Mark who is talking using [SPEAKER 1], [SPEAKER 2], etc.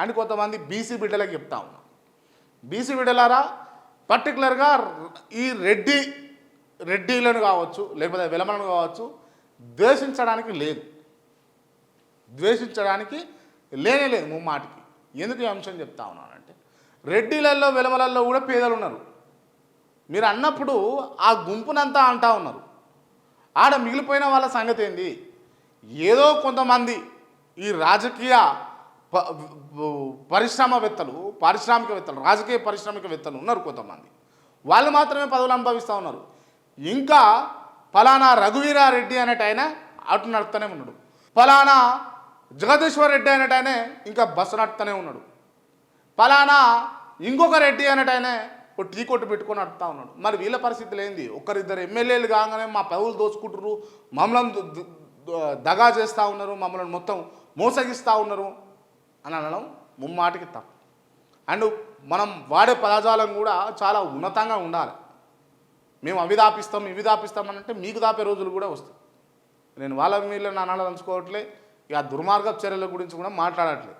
[SPEAKER 1] అని కొంతమంది బీసీ బిడ్డలకు చెప్తా ఉన్నాం. బీసీ బిడ్డలారా పర్టికులర్గా ఈ రెడ్డి రెడ్డిలను కావచ్చు లేకపోతే విలమలను కావచ్చు ద్వేషించడానికి లేదు. ద్వేషించడానికి లేనే లేదు ముమ్మాటికి. ఎందుకు ఈ అంశం చెప్తా ఉన్నానంటే రెడ్డిలలో వెలమలలో కూడా పేదలు ఉన్నారు మీరు అన్నప్పుడు ఆ గుంపునంతా అంటా ఉన్నారు. ఆడ మిగిలిపోయిన వాళ్ళ సంగతి ఏంది? ఏదో కొంతమంది ఈ రాజకీయ పరిశ్రమవేత్తలు పారిశ్రామికవేత్తలు రాజకీయ పారిశ్రామికవేత్తలు ఉన్నారు కొంతమంది. వాళ్ళు మాత్రమే పదవులు అనుభవిస్తూ ఉన్నారు. ఇంకా ఫలానా రఘువీరారెడ్డి అనేట ఆయన అటు నడుపుతూనే ఉన్నాడు. ఫలానా జగదీశ్వర్ రెడ్డి అనేట ఆయనే ఇంకా బస్సు నడుపుతూనే ఉన్నాడు. ఫలానా ఇంకొక రెడ్డి అనేట ఆయనే ఒక టీ కొట్టు పెట్టుకొని నడుపుతా ఉన్నాడు. మరి వీళ్ళ పరిస్థితులు ఏంది? ఒకరిద్దరు ఎమ్మెల్యేలు కాగానే మా పదవులు దోచుకుంటున్నారు మమ్మల్ని దగా చేస్తూ ఉన్నారు మమ్మల్ని మొత్తం మోసగిస్తూ ఉన్నారు. అని అనడం ముమ్మాటికి తప్పు. అండ్ మనం వాడే పదజాలం కూడా చాలా ఉన్నతంగా ఉండాలి. మేము అవి దాపిస్తాం ఇవి దాపిస్తాం అని అంటే మీకు దాపే రోజులు కూడా వస్తాయి. నేను వాళ్ళ వీళ్ళని అనాలి ఇక దుర్మార్గ చర్యల గురించి కూడా మాట్లాడట్లేదు.